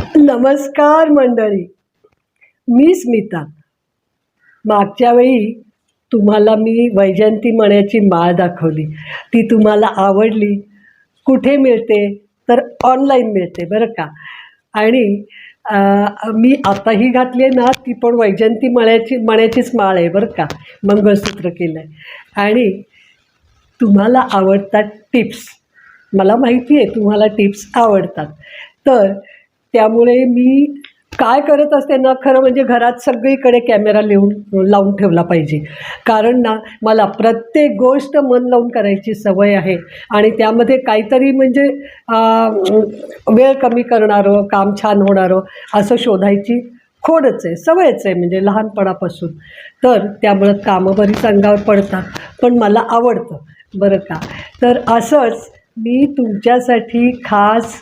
नमस्कार मंडळी मी स्मिता. मागच्या वेळी तुम्हाला मी वैजयंती मण्याची माळ दाखवली. ती तुम्हाला आवडली. कुठे मिळते? तर ऑनलाईन मिळते बरं का? आणि मी आताही घातली आहे ना ती पण वैजयंती मण्याची मण्याचीच माळ आहे बरं का? मंगळसूत्र केलं आहे आणि तुम्हाला आवडतात टिप्स मला माहिती आहे तुम्हाला टिप्स आवडतात. तर त्यामुळे मी काय करत असते ना खरं म्हणजे घरात सगळीकडे कॅमेरा लिहून लावून ठेवला पाहिजे. कारण ना मला प्रत्येक गोष्ट मन लावून करायची सवय आहे. आणि त्यामध्ये काहीतरी म्हणजे वेळ कमी करणारं काम छान होणारं असं शोधायची खोडच आहे सवयच आहे म्हणजे लहानपणापासून. तर त्यामुळं कामं बरीच अंगावर पडतात पण मला आवडतं. बरं का? तर असंच मी तुमच्यासाठी खास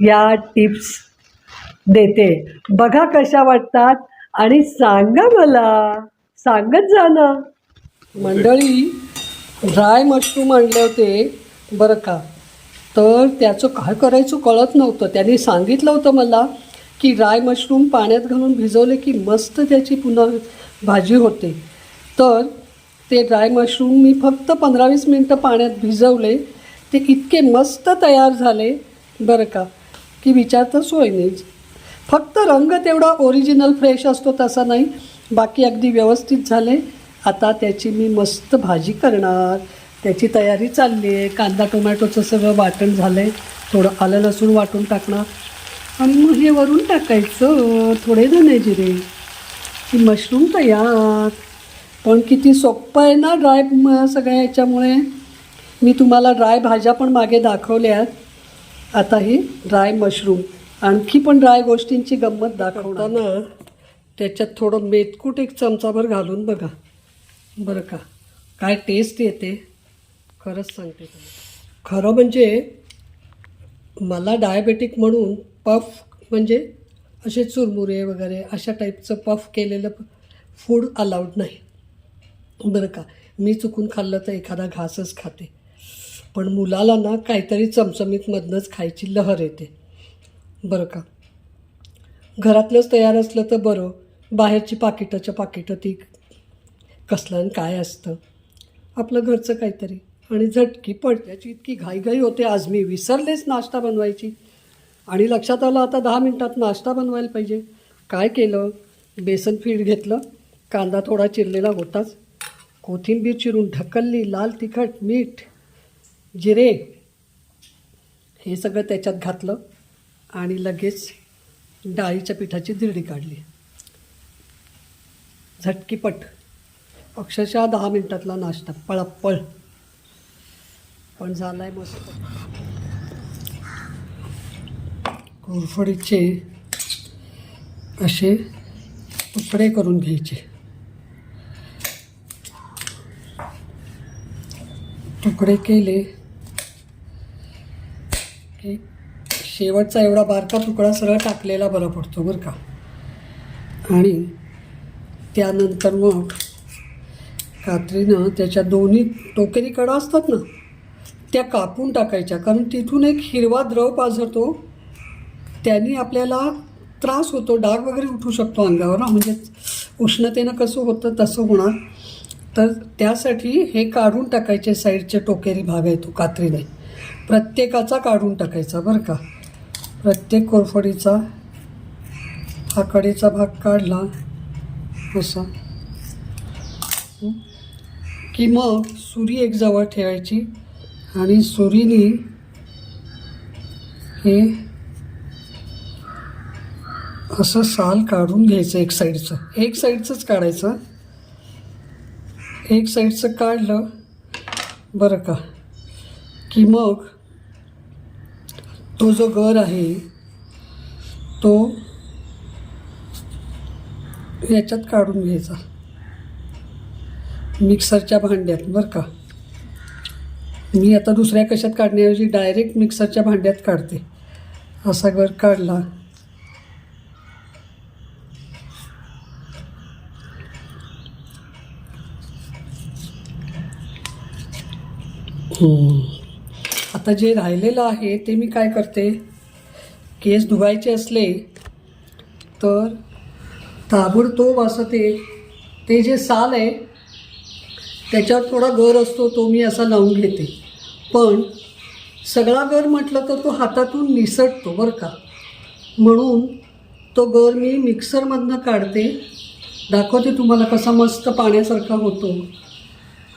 या टिप्स देते. बघा कशा वाटतात आणि सांगा मला. सांगत जा ना. मंडळी ड्राय मशरूम आणले होते. बरं का? तर त्याचं काय करायचं कळत नव्हतं. त्यांनी सांगितलं होतं मला की ड्राय मशरूम पाण्यात घालून भिजवले की मस्त त्याची पुन्हा भाजी होते. तर ते ड्राय मशरूम मी फक्त पंधरा वीस मिनटं पाण्यात भिजवले. ते इतके मस्त तयार झाले. बरं का? की विचारतच होय नाही फक्त रंग तेवढा ओरिजिनल फ्रेश असतो तसा नाही. बाकी अगदी व्यवस्थित झाले. आता त्याची मी मस्त भाजी करणार. त्याची तयारी चालली आहे. कांदा टोमॅटोचं सगळं वाटण झालं आहे थोडं आलं लसूण वाटून टाकणार. आणि मग हे वरून टाकायचं. थोडे धने जिरे. की मशरूम तयार. पण किती सोपं आहे ना ड्राय सगळ्या याच्यामुळे मी तुम्हाला ड्राय भाज्या पण मागे दाखवल्यात. आता ही ड्राय मशरूम. आणखी पण ड्राय गोष्टींची गंमत दाखवताना त्याच्यात थोडं मेथकूट एक चमचाभर घालून बघा. बरं का? काय टेस्ट येते? खरंच सांगते खरं म्हणजे मला डायबेटिक म्हणून पफ म्हणजे असे चुरमुरे वगैरे अशा टाईपचं पफ केलेलं फूड अलाउड नाही. बरं का? मी चुकून खाल्लं तर एखादा घासच खाते. पण मुलाला ना काहीतरी चमचमीतमधनंच खायची लहर येते. बरं का. घरातलंच तयार असलं तर बरं. बाहेरची पाकिटाच्या पाकिटं ती कसलं आणि काय असतं? आपलं घरचं काहीतरी. आणि झटकी पडत्याची इतकी घाईघाई होते. आज मी विसरलेच नाश्ता बनवायची. आणि लक्षात आलं आता दहा मिनटात नाश्ता बनवायला पाहिजे. काय केलं? बेसन पीठ घेतलं. कांदा थोडा चिरलेला होताच. कोथिंबीर चिरून ढकलली. लाल तिखट मीठ जिरे. हे सगळं त्याच्यात घातलं. आणि लगेच डाळीच्या पिठाची दिरडी काढली. झटकीपट अक्षरशः दहा मिनटातला नाश्ता पळपळ. पण झालाय मस्त. कोरफडीचे असे तुकडे करून घ्यायचे. तुकडे केले की शेवटचा एवढा बारका तुकडा सरळ टाकलेला बरा पडतो बरं का. आणि त्यानंतर मग कात्रीनं त्याच्या दोन्ही टोकेरी कडा असतात ना त्या कापून टाकायच्या. कारण तिथून एक हिरवा द्रव पाझरतो. त्यांनी आपल्याला त्रास होतो डाग वगैरे उठू शकतो अंगावर ना. म्हणजे उष्णतेनं कसं होतं तसं होणार. तर त्यासाठी हे काढून टाकायचे साईडचे टोकेरी भाग आहे तो कात्रीने. प्रत्येकाचा काढून टाकायचा बरं का. प्रत्येक कोरफडीचा हा कडीचा भाग काढला असा. की मग सुरी एक जवळ ठेवायची आणि सुरीने हे असं साल काढून घ्यायचं एक साईडचं. एक साईडचंच काढायचं. एक साईडचं काढलं बरं का. की मग तो जो गर आहे तो याच्यात काढून घ्यायचा. मिक्सरच्या भांड्यात बरं का? मी आता दुसऱ्या कशात काढण्याऐवजी डायरेक्ट मिक्सरच्या भांड्यात काढते. असा गर काढला. हम्म. आता जे राहिलेलं आहे ते मी काय करते? केस धुवायचे असले तर ताबडतोब असं ते ते जे साल आहे त्याच्यावर थोडा गर असतो तो मी असा लावून घेते. पण सगळा गर म्हटलं तर तो हातातून निसटतो बरं का. म्हणून तो गर मी मिक्सरमधनं काढते. दाखवते तुम्हाला कसा मस्त पाण्यासारखा होतो.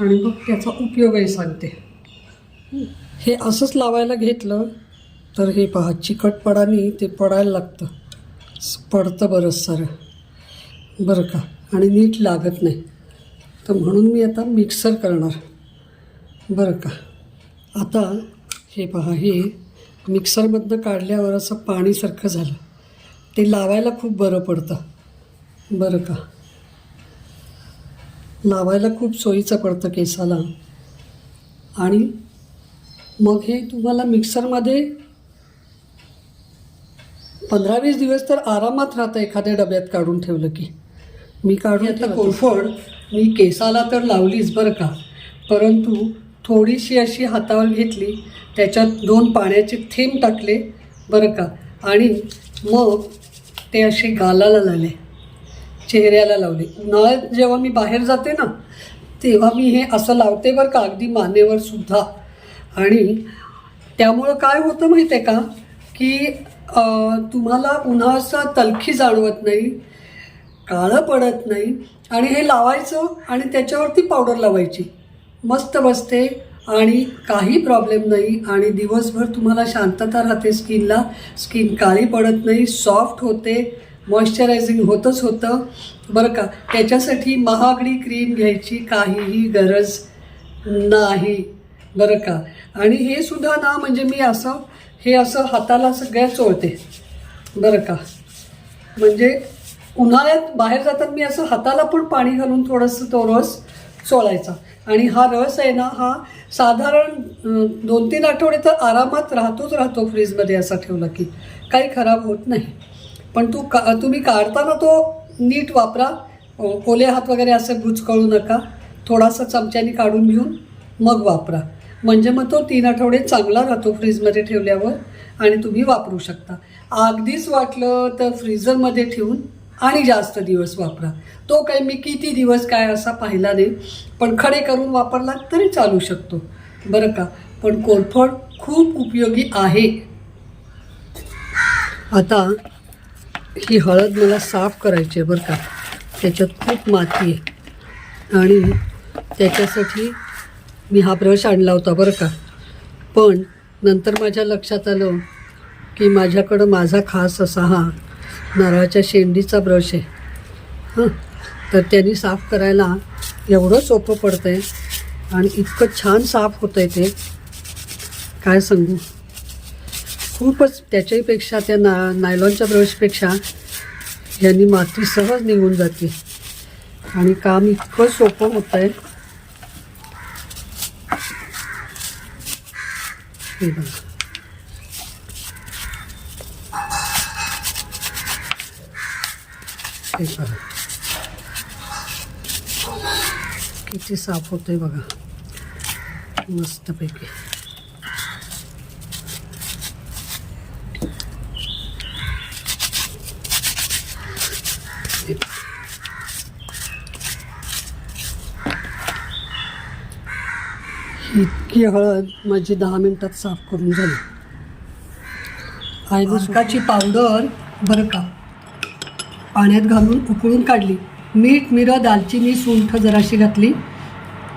आणि मग त्याचा उपयोगही सांगते. हे असंच लावायला घेतलं तर हे पहा चिकटपणाने ते पडायला लागतं. पडतं बरंच सारं. बरं का? आणि नीट लागत नाही. तर म्हणून मी आता मिक्सर करणार. बरं का? आता हे पहा हे मिक्सरमधनं काढल्यावर असं पाणीसारखं झालं. ते लावायला खूप बरं पडतं. बरं का? लावायला खूप सोयीचं पडतं केसाला. आणि मग हे तुम्हाला मिक्सरमध्ये पंधरा वीस दिवस तर आरामात राहतं एखाद्या डब्यात काढून ठेवलं की. मी काढून आता कोरफड मी केसाला तर लावलीच बरं का. परंतु थोडीशी अशी हातावर घेतली त्याच्यात दोन पाण्याचे थेंब टाकले बरं का. आणि मग ते असे गालाला लावले चेहऱ्याला लावले. उन्हाळ्यात जेव्हा मी बाहेर जाते ना तेव्हा मी हे असं लावते बरं का अगदी मानेवर सुद्धा. आणि त्यामुळं काय होतं माहिती आहे का की तुम्हाला उन्हाचा तलखी जाणवत नाही काळं पडत नाही आणि हे लावायचं आणि त्याच्यावरती पावडर लावायची. मस्त बसते आणि काही प्रॉब्लेम नाही आणि दिवसभर तुम्हाला शांतता राहते स्किनला स्किन काळी पडत नाही सॉफ्ट होते मॉइश्चरायझिंग होतंच होतं. बरं का? त्याच्यासाठी महागडी क्रीम घ्यायची काहीही गरज नाही. बरं का? आणि हे सुद्धा ना म्हणजे मी असं हे असं हाताला सगळ्या चोळते. बरं का? म्हणजे उन्हाळ्यात बाहेर जातात मी असं हाताला पण पाणी घालून थोडंसं तो रस चोळायचा. आणि हा रस आहे ना हा साधारण दोन तीन आठवडे तर आरामात राहतोच राहतो फ्रीजमध्ये असा ठेवला की. काही खराब होत नाही. पण तू का तुम्ही काढताना तो नीट वापरा. ओ- ओले हात वगैरे असं भुचकळू नका. थोडासा चमच्याने काढून घेऊन मग वापरा. म्हणजे मग तो तीन आठवडे चांगला राहतो फ्रीजमध्ये ठेवल्यावर आणि तुम्ही वापरू शकता. अगदीच वाटलं तर फ्रीजरमध्ये ठेवून आणि जास्त दिवस वापरा. तो काही मी किती दिवस काय असा पाहिला नाही पण खडे करून वापरला तरी चालू शकतो. बरं का? पण कोरफड खूप उपयोगी आहे. आता ही हळद मला साफ करायची आहे बरं का? त्याच्यात खूप माती आहे. आणि त्याच्यासाठी मी हा ब्रश आणला होता बरं का. पण नंतर माझ्या लक्षात आलं की माझ्याकडं माझा खास असा हा नारळाच्या शेंडीचा ब्रश आहे. हां तर त्यांनी साफ करायला एवढं सोपं पडतं आहे आणि इतकं छान साफ होतं आहे ते. काय सांगू? खूपच त्याच्याहीपेक्षा त्या ना नायलॉनच्या ब्रशपेक्षा यांनी माती सहज निघून जाते. आणि काम इतकं सोपं होतं आहे हे बघा. हे बघा. किती साफ होतंय बघा. मस्तपैकी. इतकी हळद माझी दहा मिनिटात साफ करून झाली. आयनुसकाची पावडर बरं का पाण्यात घालून उकळून काढली. मीठ मिरं दालचिनी सुंठ जराशी घातली.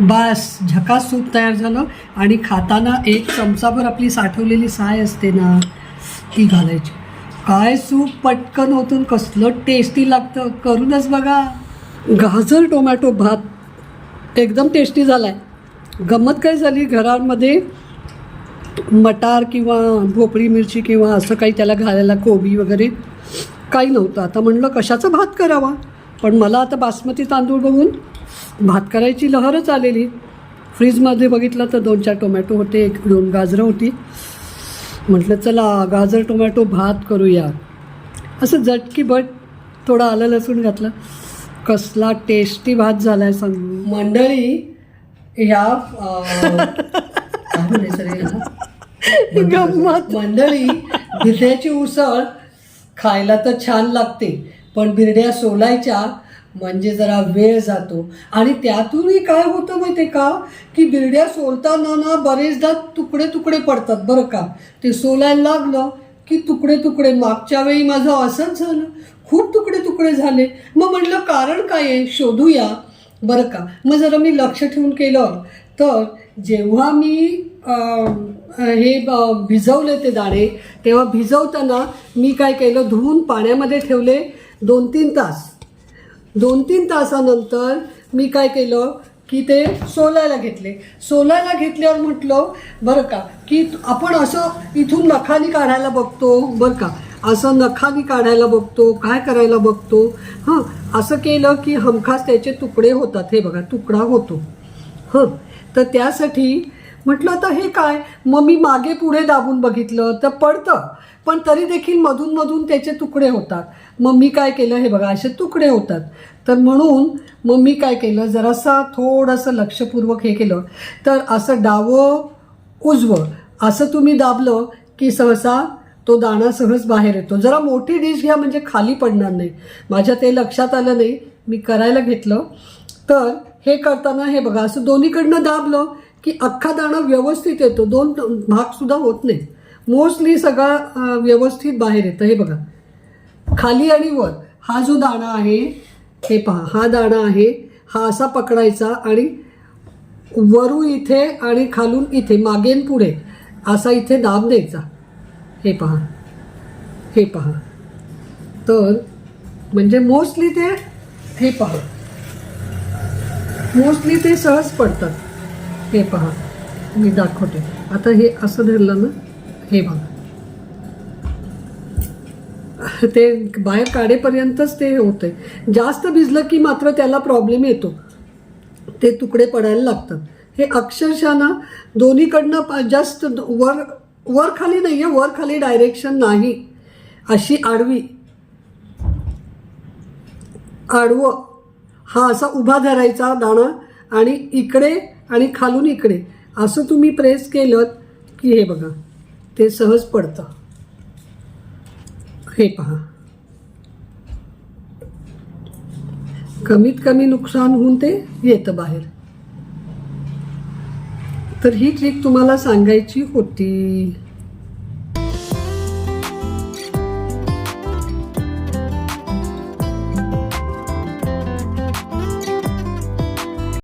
बास झकास सूप तयार झालं आणि खाताना एक चमचाभर आपली साठवलेली साय असते ना ती घालायची. काय सूप पटकन होतून कसलं टेस्टी लागतं करूनच बघा. गाजर टोमॅटो भात एकदम टेस्टी झाला आहे गंमत काय झाली? घरांमध्ये मटार किंवा भोपळी मिरची किंवा असं काही त्याला घालायला कोबी वगैरे काही नव्हतं. आता म्हणलं कशाचा भात करावा? पण मला आता बासमती तांदूळ बघून भात करायची लहरच आलेली. फ्रीजमध्ये बघितलं तर दोन चार टोमॅटो होते एक दोन गाजरं होती. म्हटलं चला गाजर टोमॅटो भात करूया. असं झटकी बट थोडं आलं लसूण घातलं. कसला टेस्टी भात झाला आहे सांगू. मंडळी गंमत. मंडळी बिरड्याची उसळ खायला तर छान लागते पण बिरड्या सोलायच्या म्हणजे जरा वेळ जातो. आणि त्यातूनही काय होतं माहिती का? की बिरड्या सोलताना ना बरेचदा तुकडे तुकडे पडतात बरं का. ते सोलायला लागलं की तुकडे तुकडे. मागच्या वेळी माझं असंच झालं. खूप तुकडे तुकडे झाले. मग म्हटलं कारण काय आहे? शोधूया. बरं का. मग जरा मी लक्ष ठेवून केलं तर जेव्हा मी हे भिजवले ते दाणे तेव्हा भिजवताना मी काय केलं धुवून पाण्यामध्ये ठेवले दोन तीन तास. दोन तीन तासानंतर मी काय केलं की ते सोलायला घेतले. सोलायला घेतल्यावर म्हटलं बरं का की आपण असं इथून नखानी काढायला बघतो बरं का असं नखानी काढायला बघतो काय करायला बघतो? हां असं केलं की हमखास त्याचे तुकडे होतात. हे बघा तुकडा होतो. हं तर त्यासाठी म्हटलं तर हे काय? मग मी मागे पुढे दाबून बघितलं तर पडतं. पण तरी देखील मधून मधून त्याचे तुकडे होतात. मग मी काय केलं? हे बघा असे तुकडे होतात. तर म्हणून मग मी काय केलं? जरासा थोडंसं लक्षपूर्वक हे केलं. तर असं डावं उजवं असं तुम्ही दाबलं की सहसा तो दाणा सहज बाहेर येतो. जरा मोठी डिश घ्या म्हणजे खाली पडणार नाही. माझ्या ते लक्षात आलं नाही. मी करायला घेतलं. तर हे करताना हे बघा असं दोन्हीकडनं दाबलं की अख्खा दाणा व्यवस्थित येतो. दोन भागसुद्धा होत नाही मोस्टली सगळा व्यवस्थित बाहेर येतं. हे बघा. खाली आणि वर. हा जो दाणा आहे हे पहा. हा दाणा आहे हा असा पकडायचा आणि वरू इथे आणि खालून इथे मागेन पुढे असा इथे दाब द्यायचा. हे पहा. हे पहा. तर म्हणजे मोस्टली ते हे पहा. मोस्टली ते सहज पडतात. हे पहा. मी दाखवते. आता हे असं धरलं ना हे बघा. ते बाहेर काढेपर्यंतच ते होते. जास्त भिजलं की मात्र त्याला प्रॉब्लेम येतो. ते तुकडे पडायला लागतात. हे अक्षरशः ना दोन्हीकडनं जास्त वर वर खाली नाही आहे वर खाली डायरेक्शन नाही. अशी आडवी. आडवं. हा असा उभा धरायचा दाणा आणि इकडे आणि खालून इकडे. असं तुम्ही प्रेस केलं की हे बघा ते सहज पडतं. हे पहा. कमीत कमी नुकसान होऊन ते येतं बाहेर. तर ही ट्रिक तुम्हाला सांगायची होती.